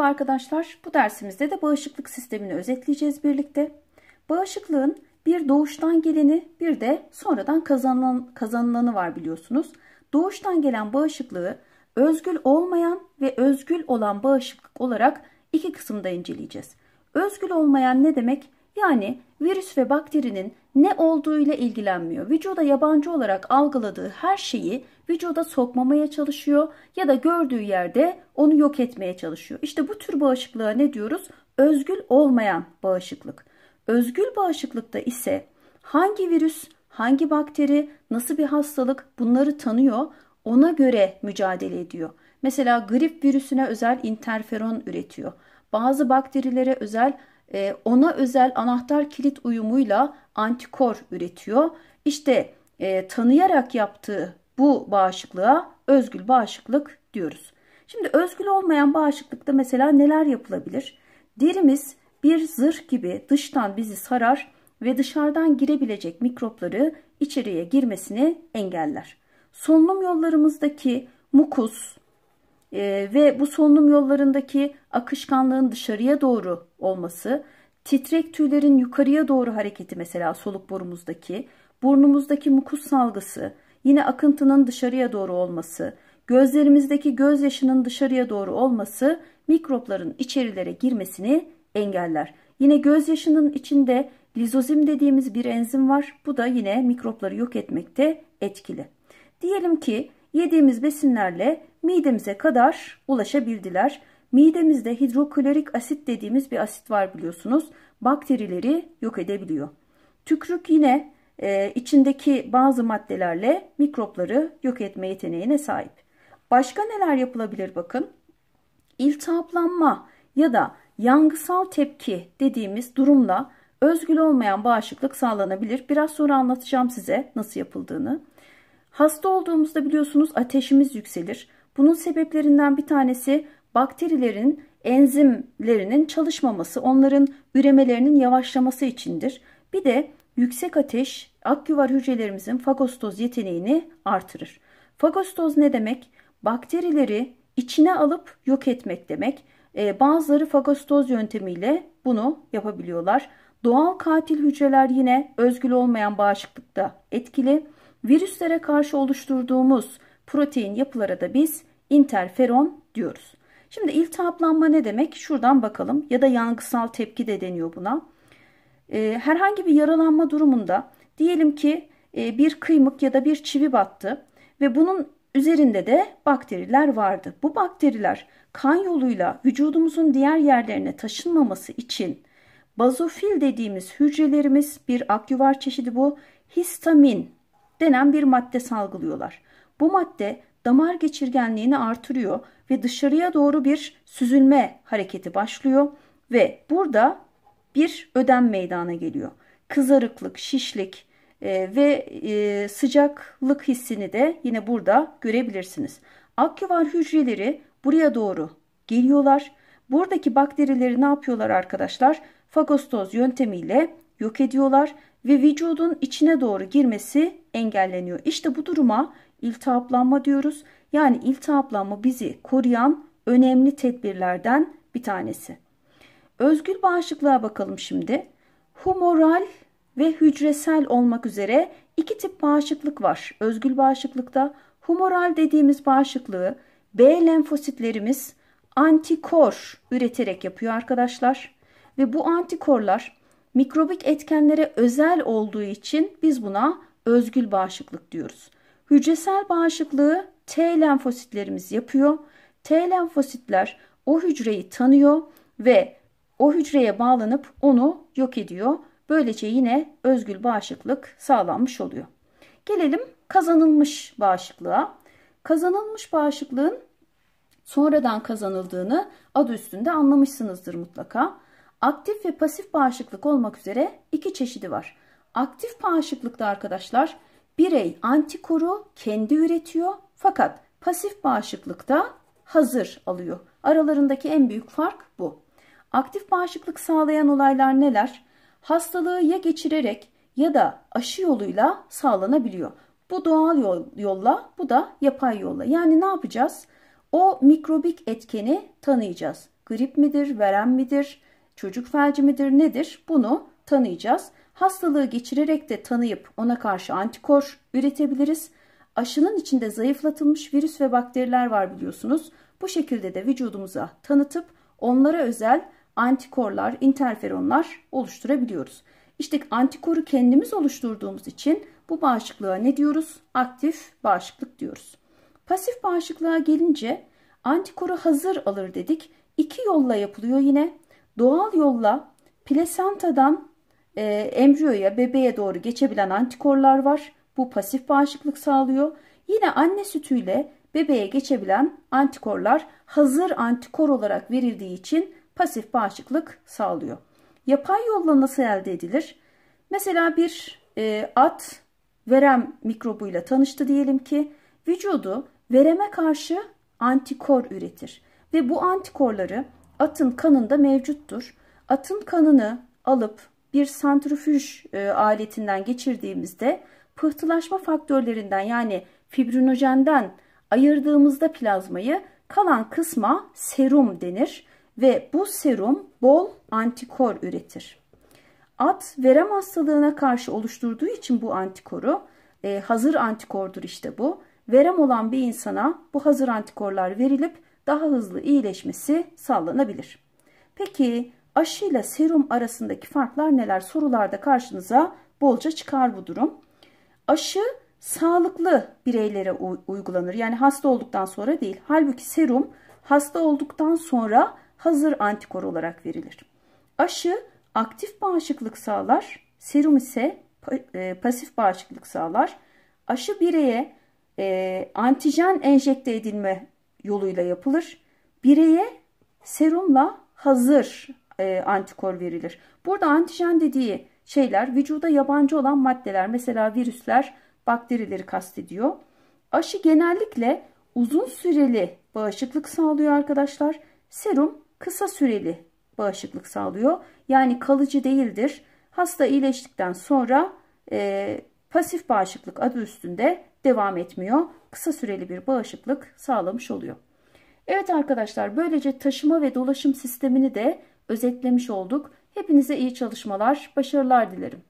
Merhaba arkadaşlar. Bu dersimizde de bağışıklık sistemini özetleyeceğiz birlikte. Bağışıklığın bir doğuştan geleni bir de sonradan kazanılan, kazanılanı var biliyorsunuz. Doğuştan gelen bağışıklığı özgül olmayan ve özgül olan bağışıklık olarak iki kısımda inceleyeceğiz. Özgül olmayan ne demek? Yani virüs ve bakterinin ne olduğuyla ilgilenmiyor. Vücuda yabancı olarak algıladığı her şeyi vücuda sokmamaya çalışıyor ya da gördüğü yerde onu yok etmeye çalışıyor. İşte bu tür bağışıklığa ne diyoruz? Özgül olmayan bağışıklık. Özgül bağışıklıkta ise hangi virüs, hangi bakteri, nasıl bir hastalık bunları tanıyor, ona göre mücadele ediyor. Mesela grip virüsüne özel interferon üretiyor. Bazı bakterilere özel e, ona özel anahtar kilit uyumuyla antikor üretiyor. İşte e, tanıyarak yaptığı bu bağışıklığa özgül bağışıklık diyoruz. Şimdi özgül olmayan bağışıklıkta mesela neler yapılabilir? Derimiz bir zırh gibi dıştan bizi sarar ve dışarıdan girebilecek mikropları içeriye girmesini engeller. Solunum yollarımızdaki mukus e, ve bu solunum yollarındaki akışkanlığın dışarıya doğru olması, titrek tüylerin yukarıya doğru hareketi mesela soluk borumuzdaki, burnumuzdaki mukus salgısı, yine akıntının dışarıya doğru olması, gözlerimizdeki gözyaşının dışarıya doğru olması mikropların içerilere girmesini engeller. Yine gözyaşının içinde lizozim dediğimiz bir enzim var. Bu da yine mikropları yok etmekte etkili. Diyelim ki yediğimiz besinlerle midemize kadar ulaşabildiler. Midemizde hidroklorik asit dediğimiz bir asit var biliyorsunuz. Bakterileri yok edebiliyor. Tükrük yine e, içindeki bazı maddelerle mikropları yok etme yeteneğine sahip. Başka neler yapılabilir bakın. İltihaplanma ya da yangısal tepki dediğimiz durumla özgül olmayan bağışıklık sağlanabilir. Biraz sonra anlatacağım size nasıl yapıldığını. Hasta olduğumuzda biliyorsunuz ateşimiz yükselir. Bunun sebeplerinden bir tanesi bakterilerin enzimlerinin çalışmaması, onların üremelerinin yavaşlaması içindir. Bir de yüksek ateş akyuvar hücrelerimizin fagostoz yeteneğini artırır. Fagostoz ne demek? Bakterileri içine alıp yok etmek demek. Ee, bazıları fagostoz yöntemiyle bunu yapabiliyorlar. Doğal katil hücreler yine özgül olmayan bağışıklıkta etkili. Virüslere karşı oluşturduğumuz protein yapılara da biz interferon diyoruz. Şimdi iltihaplanma ne demek? Şuradan bakalım ya da yangısal tepki de deniyor buna. Ee, herhangi bir yaralanma durumunda diyelim ki e, bir kıymık ya da bir çivi battı ve bunun üzerinde de bakteriler vardı. Bu bakteriler kan yoluyla vücudumuzun diğer yerlerine taşınmaması için bazofil dediğimiz hücrelerimiz bir akyuvar çeşidi bu histamin denen bir madde salgılıyorlar. Bu madde damar geçirgenliğini artırıyor ve dışarıya doğru bir süzülme hareketi başlıyor ve burada bir ödem meydana geliyor. Kızarıklık, şişlik e, ve e, sıcaklık hissini de yine burada görebilirsiniz. Akyuvar hücreleri buraya doğru geliyorlar. Buradaki bakterileri ne yapıyorlar arkadaşlar? Fagostoz yöntemiyle yok ediyorlar ve vücudun içine doğru girmesi engelleniyor. İşte bu duruma iltihaplanma diyoruz. Yani iltihaplanma bizi koruyan önemli tedbirlerden bir tanesi. Özgül bağışıklığa bakalım şimdi. Humoral ve hücresel olmak üzere iki tip bağışıklık var. Özgül bağışıklıkta humoral dediğimiz bağışıklığı B lenfositlerimiz antikor üreterek yapıyor arkadaşlar. Ve bu antikorlar mikrobik etkenlere özel olduğu için biz buna özgül bağışıklık diyoruz. Hücresel bağışıklığı T lenfositlerimiz yapıyor. T lenfositler o hücreyi tanıyor ve o hücreye bağlanıp onu yok ediyor. Böylece yine özgül bağışıklık sağlanmış oluyor. Gelelim kazanılmış bağışıklığa. Kazanılmış bağışıklığın sonradan kazanıldığını adı üstünde anlamışsınızdır mutlaka. Aktif ve pasif bağışıklık olmak üzere iki çeşidi var. Aktif bağışıklıkta arkadaşlar birey antikoru kendi üretiyor fakat pasif bağışıklıkta hazır alıyor. Aralarındaki en büyük fark bu. Aktif bağışıklık sağlayan olaylar neler? Hastalığı ya geçirerek ya da aşı yoluyla sağlanabiliyor. Bu doğal yol, yolla, bu da yapay yolla. Yani ne yapacağız? O mikrobik etkeni tanıyacağız. grip midir, verem midir, çocuk felci midir nedir bunu tanıyacağız. Hastalığı geçirerek de tanıyıp ona karşı antikor üretebiliriz. Aşının içinde zayıflatılmış virüs ve bakteriler var biliyorsunuz. Bu şekilde de vücudumuza tanıtıp onlara özel antikorlar, interferonlar oluşturabiliyoruz. İşte antikoru kendimiz oluşturduğumuz için bu bağışıklığa ne diyoruz? Aktif bağışıklık diyoruz. Pasif bağışıklığa gelince antikoru hazır alır dedik. İki yolla yapılıyor yine. Doğal yolla plasantadan e, embriyoya, bebeğe doğru geçebilen antikorlar var. Bu pasif bağışıklık sağlıyor. Yine anne sütüyle bebeğe geçebilen antikorlar hazır antikor olarak verildiği için pasif bağışıklık sağlıyor. Yapay yolla nasıl elde edilir? Mesela bir e, at verem mikrobuyla tanıştı diyelim ki vücudu vereme karşı antikor üretir ve bu antikorları atın kanında mevcuttur. Atın kanını alıp bir santrifüj e, aletinden geçirdiğimizde pıhtılaşma faktörlerinden yani fibrinojenden ayırdığımızda plazmayı kalan kısma serum denir ve bu serum bol antikor üretir. At verem hastalığına karşı oluşturduğu için bu antikoru e, hazır antikordur işte bu. Verem olan bir insana bu hazır antikorlar verilip daha hızlı iyileşmesi sağlanabilir. Peki aşıyla serum arasındaki farklar neler? Sorularda karşınıza bolca çıkar bu durum. Aşı sağlıklı bireylere uygulanır. Yani hasta olduktan sonra değil. Halbuki serum hasta olduktan sonra hazır antikor olarak verilir. Aşı aktif bağışıklık sağlar. Serum ise e, pasif bağışıklık sağlar. Aşı bireye e, antijen enjekte edilme yoluyla yapılır. Bireye serumla hazır e, antikor verilir. Burada antijen dediği şeyler vücuda yabancı olan maddeler mesela virüsler, bakterileri kastediyor. Aşı genellikle uzun süreli bağışıklık sağlıyor arkadaşlar. Serum kısa süreli bağışıklık sağlıyor. Yani kalıcı değildir. Hasta iyileştikten sonra e, pasif bağışıklık adı üstünde devam etmiyor. Kısa süreli bir bağışıklık sağlamış oluyor. Evet arkadaşlar böylece taşıma ve dolaşım sistemini de özetlemiş olduk. Hepinize iyi çalışmalar, başarılar dilerim.